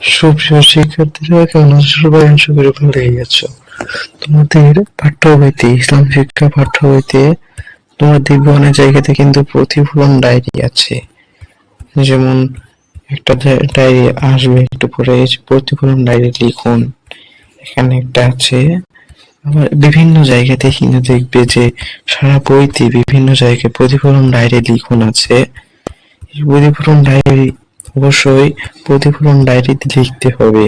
সুপ্রিয় শিক্ষার্থীরা, কেমন আছো? সবাই আশা করি ভালোই আছো তোমাদের পাঠ্য বইতে ইসলাম শিক্ষা পাঠ্য তোমার দেখবে অনেক জায়গাতে কিন্তু প্রতিফলন ডায়েরি আছে। যেমন একটা ডায়েরি আসবে একটু পরে প্রতিফলন ডায়েরি লিখুন। এখানে একটা আছে। আবার বিভিন্ন জায়গাতে কিন্তু দেখবে যে সারা বইতে বিভিন্ন জায়গায় প্রতিফলন ডায়েরি লিখুন আছে। প্রতিফলন ডায়েরি অবশ্যই প্রতিফলন ডায়েরিতে লিখতে হবে।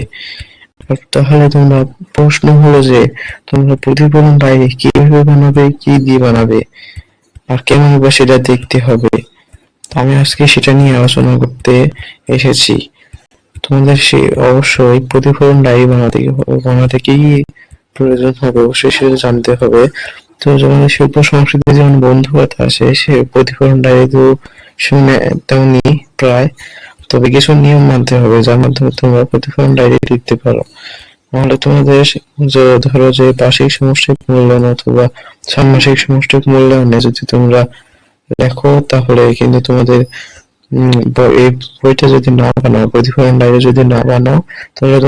তাহলে তোমরা প্রশ্ন হলো যে, তোমরা প্রতিফলন ডায়েরি কীভাবে বানাবে, কি দিয়ে বানাবে, আর কেমন বা সেটা দেখতে হবে? আমি আজকে সেটা নিয়ে আলোচনা করতে এসেছি। তোমাদের সে অবশ্যই প্রতিফলন ডায়েরি বানাতে বানাতে কি প্রয়োজন হবে, অবশ্যই সেটা জানতে হবে। তো যেমন শিল্প সংস্কৃতি যেমন বন্ধু কথা আছে, সে প্রতিফলন ডায়েরি তো শুনে তেমনি প্রায় তবে কিছু নিয়ম মানতে হবে, যার মাধ্যমে তোমরা প্রতিফলন ডায়েরি লিখতে পারো। নাহলে তোমাদের যে ধরো যে বার্ষিক সমষ্টিক মূল্যায়ন অথবা ষান্মাসিক সমষ্টিক মূল্যায়নে যদি তোমরা লেখো, তাহলে কিন্তু তোমাদের এই বইটা যদি না বানাও, প্রতিফলন ডায়েরি যদি না বানাও, তাহলে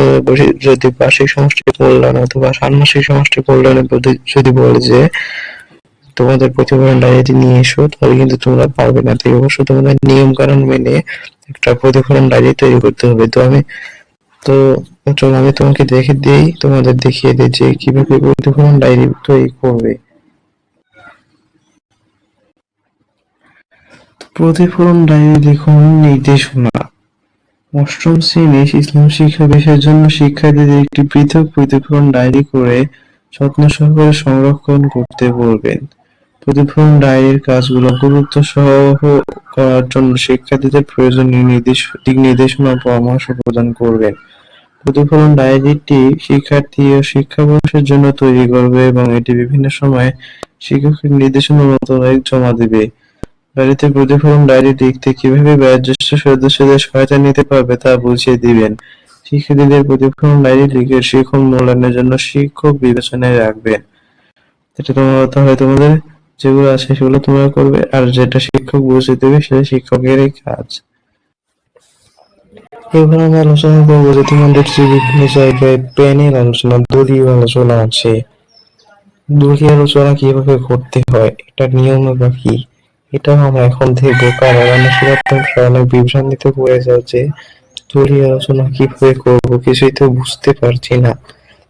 যদি বার্ষিক সমষ্টিক মূল্যায়ন অথবা ষান্মাসিক সমষ্টিক মূল্যায়নে যদি- যদি বলে যে তোমাদের প্রতিফলন ডায়েরি নিয়ে এসো, তাহলে কিন্তু তোমরা পারবে না। তাই অবশ্যই তোমাদের নিয়ম কানুন মেনে একটা প্রতিফলন ডায়েরি তৈরি করতে হবে। তো আমি, তো চলো আমি তোমাকে দেখে দিই, তোমাদের দেখিয়ে দিই যে কীভাবে প্রতিফলন ডায়েরি তৈরি করবে। প্রতিফলন ডায়েরি লিখুন নির্দেশনা। অষ্টম শ্রেণির ইসলাম শিক্ষা বিষয়ের জন্য শিক্ষার্থীদের একটি পৃথক প্রতিফলন ডায়েরি করে যত্ন সহকারে সংরক্ষণ করতে বলবেন। প্রতিফলন ডায়েরির কাজগুলো গুরুত্ব সহ করার জন্য শিক্ষার্থীদের প্রয়োজনীয় নির্দেশ দিক নির্দেশনা পরামর্শ প্রদান করবেন প্রতিফলন ডায়েরিটি শিক্ষার্থী ও শিক্ষাবর্ষের জন্য তৈরি করবে এবং এটি বিভিন্ন সময়ে শিক্ষকের নির্দেশনা মোতাবেক জমা দেবে। বাড়িতে প্রতিফলন ডায়েরি লিখতে কীভাবে বয়োজ্যেষ্ঠ সদস্যদের সহায়তা নিতে পারবে তা বুঝিয়ে দিবেন। শিক্ষার্থীদের প্রতিফলন ডায়েরি লিখে শিক্ষক মূল্যায়নের জন্য শিক্ষক বিবেচনায় রাখবেন। এটা তোমার তাহলে তোমাদের? যেগুলো আছে সেগুলো তোমরা করবে, আর যেটা শিক্ষক বুঝিয়ে দেবে সেটা শিক্ষকেরই কাজ। এবার আমি আলোচনা করব যে তোমাদের বিভিন্ন জায়গায় প্যানেল আলোচনা দলীয় আলোচনা আছে। দলীয় আলোচনা কীভাবে করতে হয় এটা নিয়ম বা কি? এটাও আমরা এখন দেখব, কারণ সেরকম অনেক বিভ্রান্তিতে দলীয় আলোচনা কীভাবে করব কিছুই তো বুঝতে পারছি না।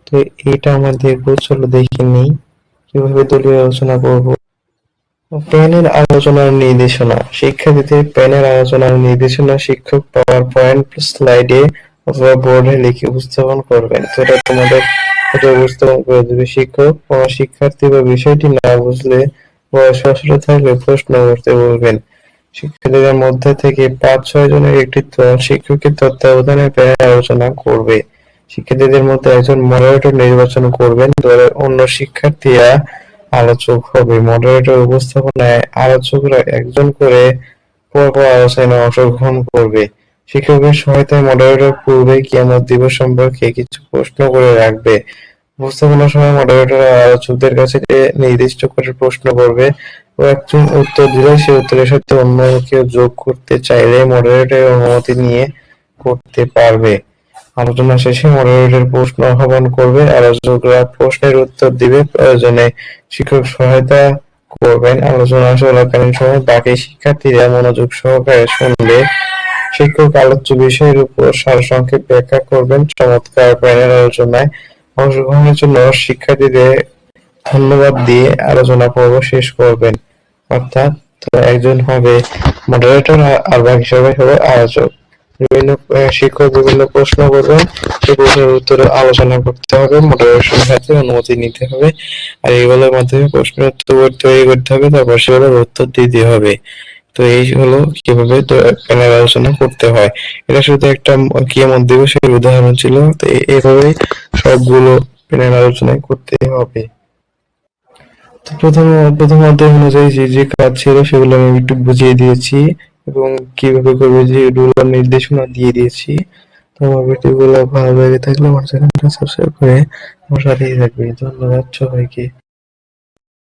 তো এটা আমরা দেখব, চলো দেখে নিই। কীভাবে দলীয় আলোচনা করব? প্যানেল আলোচনার নির্দেশনা। শিক্ষার্থীদের প্যানেল আলোচনার নির্দেশনা শিক্ষক পাওয়ার পয়েন্ট স্লাইডে অথবা বোর্ডে লিখে উপস্থাপন করবেন। এটা তোমাদের উপস্থাপন করে দেবে শিক্ষক কোনো শিক্ষার্থী বা বিষয়টি না বুঝলে বয়স থাকলে প্রশ্ন করতে বলবেন। শিক্ষার্থীদের মধ্যে থেকে পাঁচ, ছয় জনের একটি শিক্ষকের তত্ত্বাবধানে প্যানেল আলোচনা করবে। শিক্ষার্থীদের মধ্যে একজন মডারেটর নির্বাচন করবেন। দলের অন্য শিক্ষার্থীরা আলোচক হবে। মডারেটর উপস্থাপনায় আলোচকরা একজন করে পরপর আলোচনায় অংশগ্রহণ করবে। শিক্ষকের সহায়তায় মডারেটর পূর্বে কিয়ামত দিবস সম্পর্কে কিছু প্রশ্ন করে রাখবে। উপস্থাপনার সময় মডারেটর আলোচকদের কাছে নির্দিষ্ট করে প্রশ্ন করবে ও একজন উত্তর দিলে সে উত্তরের সাথে অন্য কেউ যোগ করতে চাইলে মডারেটরের অনুমতি নিয়ে করতে পারবে। আলোচনা শেষে মডারেটর প্রশ্ন আহ্বান করবে আলোচকরা প্রশ্নের উত্তর দিবে প্রয়োজনে শিক্ষক সহায়তা করবেন। আলোচনা চলাকালীন সময় বাকি শিক্ষার্থীরা মনোযোগ সহকারে শুনবে। শিক্ষক আলোচ্য বিষয়ের উপর সারসংক্ষেপ ব্যাখ্যা করবেন। চমৎকার প্যানেল আলোচনায় অংশগ্রহণের জন্য শিক্ষার্থীদের ধন্যবাদ দিয়ে আলোচনা পর্ব শেষ করবেন। অর্থাৎ একজন হবে মডারেটর আর বাকি সবাই হবে আলোচক। বিভিন্ন শিক্ষক বিভিন্ন প্রশ্ন করবেন। সেই প্রশ্নের উত্তরে আলোচনা করতে হবে মডারেশনের সাথে অনুমতি নিতে হবে। আর এগুলোর মাধ্যমে প্রশ্নের উত্তর তৈরি করতে হবে, তারপর সেগুলোর উত্তর দিতে হবে। তো এই হলো কীভাবে প্যানেল আলোচনা করতে হয়। এটা শুধু একটা কিয়ামত দিবসের উদাহরণ ছিল, তো এ- এভাবেই সবগুলো প্যানেল আলোচনায় করতে হবে। তো প্রথম প্রথম অধ্যায় অনুযায়ী যে যে কাজ ছিল সেগুলো আমি একটু বুঝিয়ে দিয়েছি। এবং কীভাবে করবে যে রুল নির্দেশনা দিয়ে দিয়েছি তোমার ভিডিওগুলো ভালো লেগে থাকলে আমার চ্যানেলটা সাবস্ক্রাইব করে আমার সাথেই থাকবে। ধন্যবাদ সবাইকে।